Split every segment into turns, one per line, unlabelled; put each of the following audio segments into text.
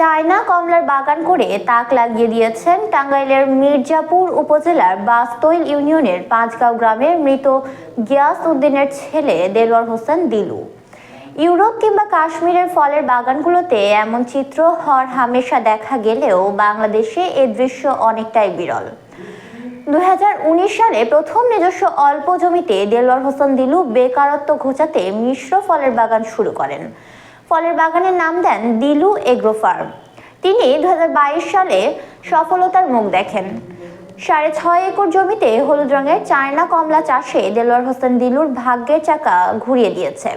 China কমলার বাগান করে তাক লাগিয়ে দিয়েছেন টাঙ্গাইলের মির্জাপুর উপজেলার বাস্তৈল ইউনিয়নের পাঁচগাঁও গ্রামের মৃত গিয়াস উদ্দিনের ছেলে দেলোয়ার হোসেন দিলু। ইউরোপ কিংবা কাশ্মীরের ফলের বাগানগুলোতে এমন চিত্র হর হামেশা দেখা গেলেও বাংলাদেশে এ দৃশ্য অনেকটাই বিরল। দুই হাজার উনিশ সালে প্রথম নিজস্ব অল্প জমিতে দেলোয়ার হোসেন দিলু বেকারত্ব ঘোচাতে মিশ্র ফলের বাগান শুরু করেন। ফলের বাগানের নাম দেন দিলু এগ্রো ফার্ম। তিনি দু হাজার বাইশ সালে সফলতার মুখ দেখেন। সাড়ে ছয় একর জমিতে হলুদ রঙের চায়না কমলা চাষে দেলোয়ার হোসেন দিলুর ভাগ্যের চাকা ঘুরিয়ে দিয়েছে।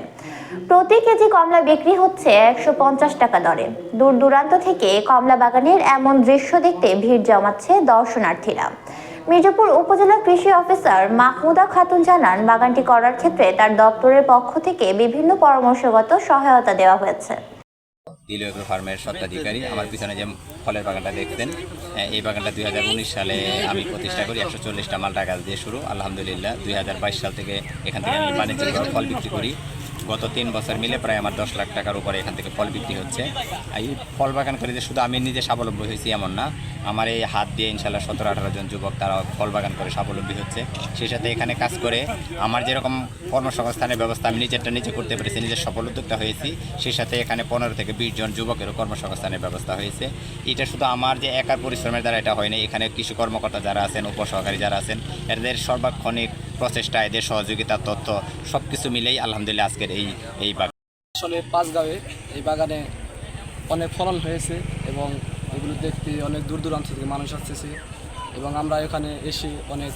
প্রতি কেজি কমলা বিক্রি হচ্ছে একশো পঞ্চাশ টাকা দরে। দূর দূরান্ত থেকে কমলা বাগানের এমন দৃশ্য দেখতে ভিড় জমাচ্ছে দর্শনার্থীরা। মির্জাপুর উপজেলা কৃষি অফিসার মাহমুদা খাতুন জানান বাগানটি করার ক্ষেত্রে তার দপ্তরের পক্ষ থেকে বিভিন্ন পরামর্শগত সহায়তা দেওয়া হয়েছে।
এগ্রো ফার্মের স্বত্বাধিকারী আমার পিছনে যে ফলের বাগানটা দেখতেন আহ, এই বাগানটা দুই হাজার উনিশ সালে আমি প্রতিষ্ঠা করি একশো চল্লিশটা মালটা গাছ দিয়ে শুরু। আলহামদুলিল্লাহ দুই হাজার বাইশ সাল থেকে এখান থেকে আমি বাণিজ্যিকভাবে ফল বিক্রি করি। গত তিন বছর মিলে প্রায় আমার দশ লাখ টাকার উপরে এখান থেকে ফল বিক্রি হচ্ছে। এই ফল বাগান করে যে শুধু আমি নিজে স্বাবলম্বী হয়েছি এমন না, আমার এই হাত দিয়ে ইনশাল্লাহ সতেরো আঠারো জন যুবক তারা ফল বাগান করে স্বাবলম্বী হচ্ছে। সেই সাথে এখানে কাজ করে আমার যেরকম কর্মসংস্থানের ব্যবস্থা আমি নিজেরটা নিজে করতে পেরেছি, নিজের সফল উদ্যোক্তা হয়েছি, সেই সাথে এখানে পনেরো থেকে বিশ জন যুবকেরও কর্মসংস্থানের ব্যবস্থা হয়েছে। এটা শুধু আমার যে একার পরিশ্রমের দ্বারা এটা হয়নি এখানে কৃষি কর্মকর্তা যারা আছেন, উপসহকারী যারা আছেন, এদের সর্বাক্ষণিক প্রচেষ্টা, এদের সহযোগিতা, তথ্য সব কিছু মিলেই আলহামদুলিল্লাহ আজকের এই এই বাগান।
আসলে পাঁচগাঁওয়ে এই বাগানে অনেক ফলন হয়েছে এবং এগুলো দেখতে অনেক দূর দূরান্ত থেকে মানুষ আসতেছে এবং আমরা এখানে এসে অনেক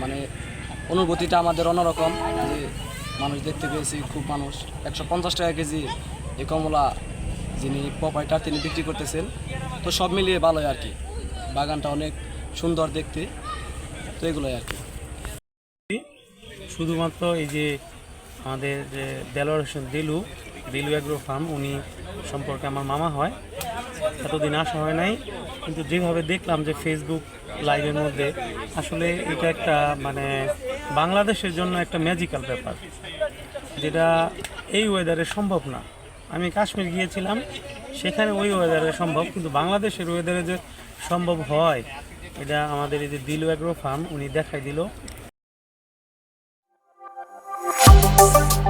মানে অনুভূতিটা আমাদের অন্যরকম যে মানুষ দেখতে পেয়েছি খুব মানুষ। একশো পঞ্চাশ টাকা কেজি এই কমলা যিনি পপাইটা তিনি বিক্রি করতেছেন, তো সব মিলিয়ে ভালোই আর কি। বাগানটা অনেক সুন্দর দেখতে, তো এগুলোই আর কি।
শুধুমাত্র এই যে আমাদের যে দেলোয়ার হোসেন দিলু দিলু অ্যাগ্রো ফার্ম উনি সম্পর্কে আমার মামা হয়। এতদিন আসা হয় নাই, কিন্তু যেভাবে দেখলাম যে ফেসবুক লাইভের মধ্যে, আসলে এটা একটা মানে বাংলাদেশের জন্য একটা ম্যাজিক্যাল ব্যাপার, যেটা এই ওয়েদারে সম্ভব না। আমি কাশ্মীর গিয়েছিলাম, সেখানে ওই ওয়েদারে সম্ভব, কিন্তু বাংলাদেশের ওয়েদারে যে সম্ভব হয়, এটা আমাদের এই যে দিলু অ্যাগ্রো ফার্ম উনি দেখাই দিল। Música